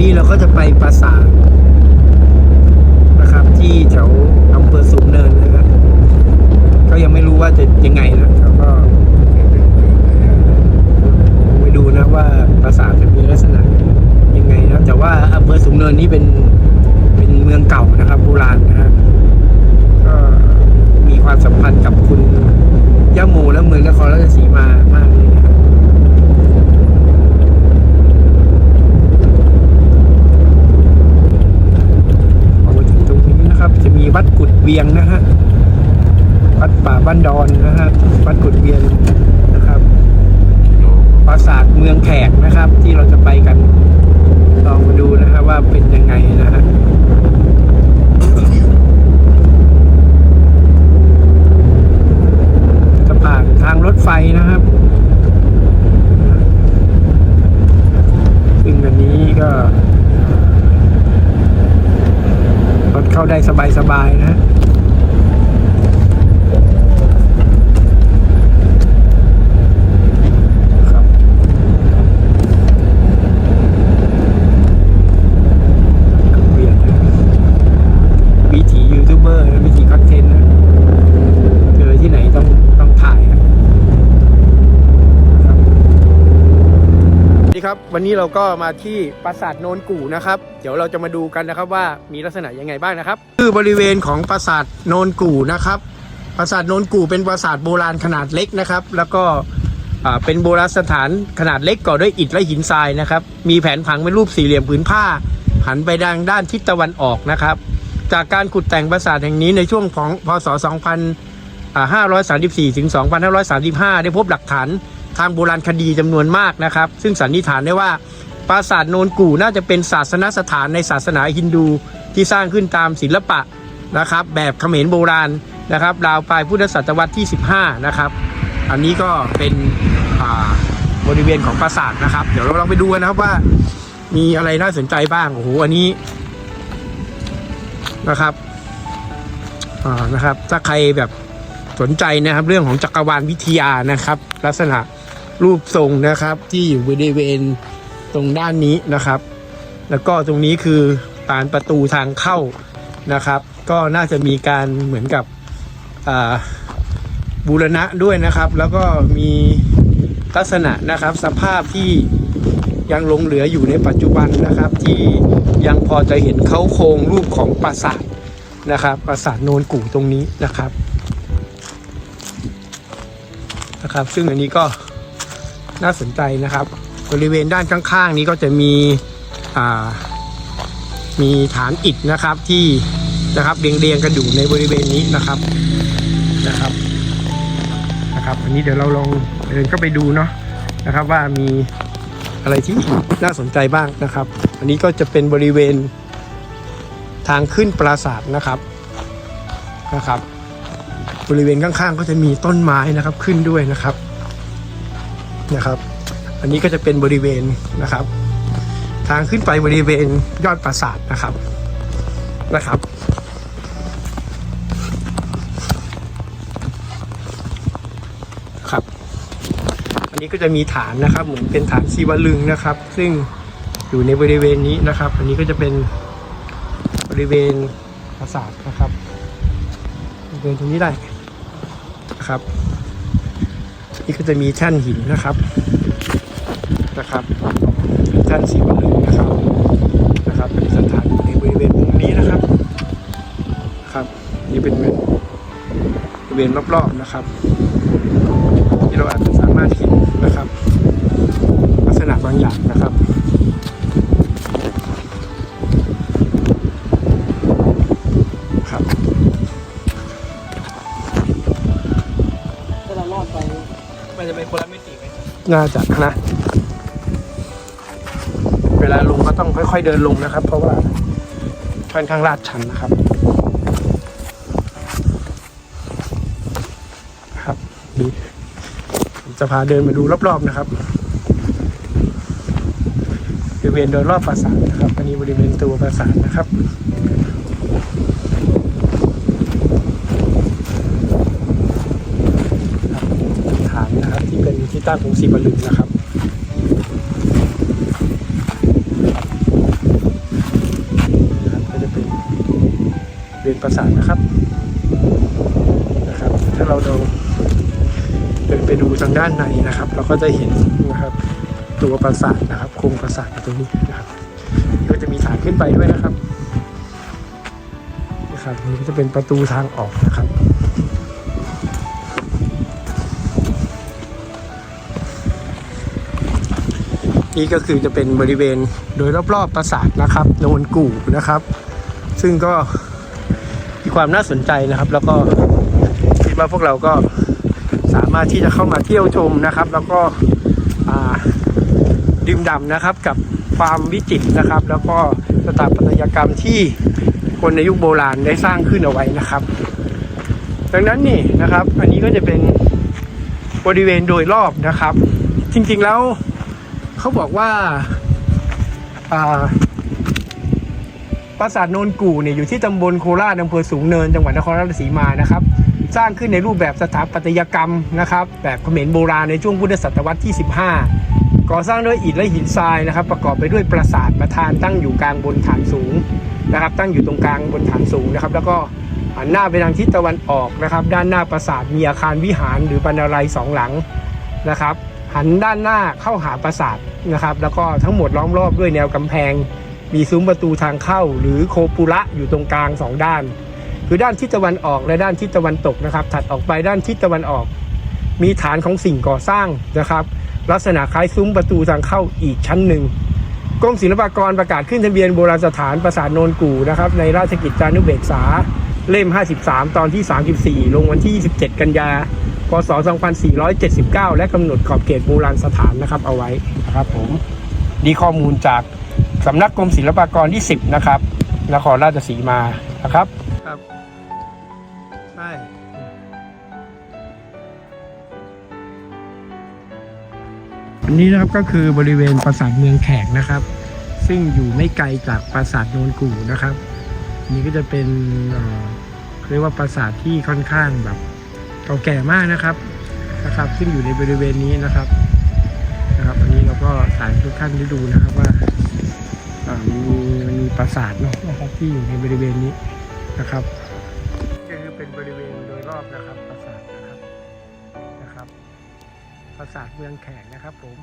นี้เราก็จะไปปราสาทนะครับ ที่แถวอำเภอสูงเนินนะครับ ก็ยังไม่รู้ว่าจะยังไงนะครับก็ไปดูนะว่าปราสาทจะมีลักษณะยังไงนะแต่ว่าอำเภอสูงเนินนี้เป็นเป็นเมืองเก่านะครับโบราณนะฮะก็มีความสัมพันธ์กับคุณย่าโมและเมืองนครราชสีมามากเลยนะครับ พอมาถึงตรงนี้นะครับ จะมีวัดกุดเวียงนะฮะวัดป่าบ้านดอนนะฮะวัดกุดเวียงนะครับปราสาทเมืองแขก นะครับที่เราจะไปกันลองมาดูนะฮะว่าเป็นยังไงนะฮะจะผ่านทางรถไฟนะครับ ซึ่งอันนี้ก็รถเข้าได้สบายๆนะ ครับเวียนนะวิถียูทูบเบอร์นะวิถีคอนเทนต์นะเจอที่ไหนต้องต้องถ่ายครับครับสวัสดี ครับ วันนี้เราก็มาที่ปราสาทโนนกู่นะครับ เดี๋ยวเราจะมาดูกันนะครับว่ามีลักษณะยังไงบ้างนะครับ คือบริเวณของปราสาทโนนกู่นะครับ ปราสาทโนนกู่เป็นปราสาทโบราณขนาดเล็กนะครับ แล้วก็เป็นโบราณสถานขนาดเล็กก่อด้วยอิฐและหินทรายนะครับ มีแผนผังเป็นรูปสี่เหลี่ยมผืนผ้า หันไปทางด้านทิศตะวันออกนะครับ จากการขุดแต่งปราสาทแห่งนี้ในช่วงของพศ 2534 ถึง 2535 ได้พบหลักฐาน ทางโบราณคดีจำนวนมากนะครับ ซึ่งสันนิษฐานได้ว่าปราสาทโนนกู่น่าจะเป็นศาสนสถานในศาสนาฮินดูที่สร้างขึ้นตามศิลปะนะครับ แบบเขมรโบราณนะครับราวปลายพุทธศตวรรษที่ 15 นะครับ อันนี้ก็เป็นอ่าบริเวณของปราสาทนะครับ เดี๋ยวเราลองไปดูกันนะครับว่ามีอะไรน่าสนใจบ้างโอ้โหอันนี้นะครับอ่านะครับ ถ้าใครแบบสนใจนะครับเรื่องของจักรวาลวิทยานะครับ ลักษณะ รูปทรงนะครับ ที่อยู่บริเวณตรงด้านนี้นะครับ แล้วก็ตรงนี้คือปานประตูทางเข้านะครับ ก็น่าจะมีการเหมือนกับบูรณะด้วยนะครับ แล้วก็มีลักษณะนะครับสภาพที่ยังหลงเหลืออยู่ในปัจจุบันนะครับ ที่ยังพอจะเห็นเขาโครงรูปของปราสาทนะครับปราสาทโนนกู่ตรงนี้นะครับนะครับ ซึ่งอันนี้ก็ น่าสนใจนะครับ บริเวณด้านข้างๆ นี้ก็จะมีมีฐานอิฐนะครับที่นะครับเรียงๆกันอยู่ในบริเวณนี้นะครับนะครับนะครับอันนี้เดี๋ยวเราลองเดินเข้าไปดูเนาะนะครับว่ามีอะไรที่น่าสนใจบ้างนะครับ อันนี้ก็จะเป็นบริเวณทางขึ้นปราสาทนะครับนะครับ บริเวณข้างๆ ก็จะมีต้นไม้นะครับขึ้นด้วยนะครับ นะครับ อันนี้ก็จะเป็นบริเวณนะครับ ทางขึ้นไปบริเวณยอดปราสาทนะครับนะครับครับ อันนี้ก็จะมีฐานนะครับ เหมือนเป็นฐานชีวลึงนะครับ ซึ่งอยู่ในบริเวณนี้นะครับ อันนี้ก็จะเป็นบริเวณปราสาทนะครับบริเวณตรงนี้ได้นะครับ นี่ก็จะมีชั้นหินนะครับนะครับชั้นสีวลึงนะครับนะครับเป็นสถานในบริเวณตรงนี้นะครับครับนี่เป็นบริเวณรอบๆนะครับ ที่เราอาจจะสามารถเห็นนะครับ ลักษณะบางอย่างนะครับ น่าจะนะ เวลาลงก็ต้องค่อย ๆ เดินลงนะครับ เพราะว่าค่อนข้างลาดชันนะครับครับนี่ผมจะพาเดินมาดูรอบๆนะครับบริเวณโดยรอบปราสาทนะครับ อันนี้บริเวณตัวปราสาทนะครับ ต้านผงสีบอลลูนนะครับก็จะเป็นเรียนประสาทนะครับนะครับ ถ้าเราเราเดินไปดูทางด้านในนะครับ เราก็จะเห็นนะครับตัวประสาทนะครับโครงประสาทตรงนี้นะครับก็จะมีฐานขึ้นไปด้วยนะครับนะครับนี่ก็จะเป็นประตูทางออกนะครับ นี่ก็คือจะเป็นบริเวณโดยรอบๆปราสาทนะครับโนนกู่นะครับ ซึ่งก็มีความน่าสนใจนะครับ แล้วก็คิดว่าพวกเราก็สามารถที่จะเข้ามาเที่ยวชมนะครับ แล้วก็ดื่มด่ำนะครับกับความวิจิตรนะครับ แล้วก็สถาปัตยกรรมที่คนในยุคโบราณได้สร้างขึ้นเอาไว้นะครับ ดังนั้นนี่นะครับ อันนี้ก็จะเป็นบริเวณโดยรอบนะครับ จริงๆแล้ว เขาบอกว่าปราสาทโนนกู่เนี่ยอยู่ที่ตำบลโคราชอำเภอสูงเนินจังหวัดนครราชสีมานะครับ สร้างขึ้นในรูปแบบสถาปัตยกรรมนะครับ แบบเขมรโบราณในช่วงพุทธศตวรรษที่ 15 ก่อสร้างด้วยอิฐและหินทรายนะครับ ประกอบไปด้วยปราสาทประธานตั้งอยู่กลางบนฐานสูงนะครับ ตั้งอยู่ตรงกลางบนฐานสูงนะครับ แล้วก็หันหน้าไปทางทิศตะวันออกนะครับ ด้านหน้าปราสาทมีอาคารวิหารหรือบรรลัยสองหลังนะครับ หันด้านหน้าเข้าหาปราสาทนะครับ แล้วก็ทั้งหมดล้อมรอบด้วยแนวกำแพง มีซุ้มประตูทางเข้า หรือโคปุระอยู่ตรงกลางสองด้าน คือด้านทิศตะวันออกและด้านทิศตะวันตกนะครับ ถัดออกไปด้านทิศตะวันออก มีฐานของสิ่งก่อสร้างนะครับ ลักษณะคล้ายซุ้มประตูทางเข้าอีกชั้นหนึ่งกรมศิลปากรประกาศขึ้นทะเบียนโบราณสถานปราสาทโนนกู่นะครับในราชกิจจานุเบกษาเล่ม 53 ตอนที่ 34 ลงวันที่ 27 กันยา พศ 2479 และกำหนดขอบเขตโบราณสถานนะครับเอาไว้นะครับผมนี่ข้อมูลจากสำนักกรมศิลปากรที่ 10 นะครับนครราชสีมานะครับครับใช่อันนี้นะครับก็คือบริเวณปราสาทเมืองแขกนะครับ ซึ่งอยู่ไม่ไกลจากปราสาทโนนกู่นะครับอันนี่ก็จะเป็นเอ่อเรียกว่าปราสาทที่ค่อนข้างแบบ เก่าแก่มากนะครับนะครับ ซึ่งอยู่ในบริเวณนี้นะครับนะครับอันนี้เราก็ถ่ายทุกท่านได้ดูนะครับว่าอ่ามีมันมีปราสาทเนาะนะครับที่อยู่ในบริเวณนี้นะครับก็คือเป็นบริเวณโดยรอบนะครับปราสาทนะครับนะครับปราสาทเมืองแขกนะครับผม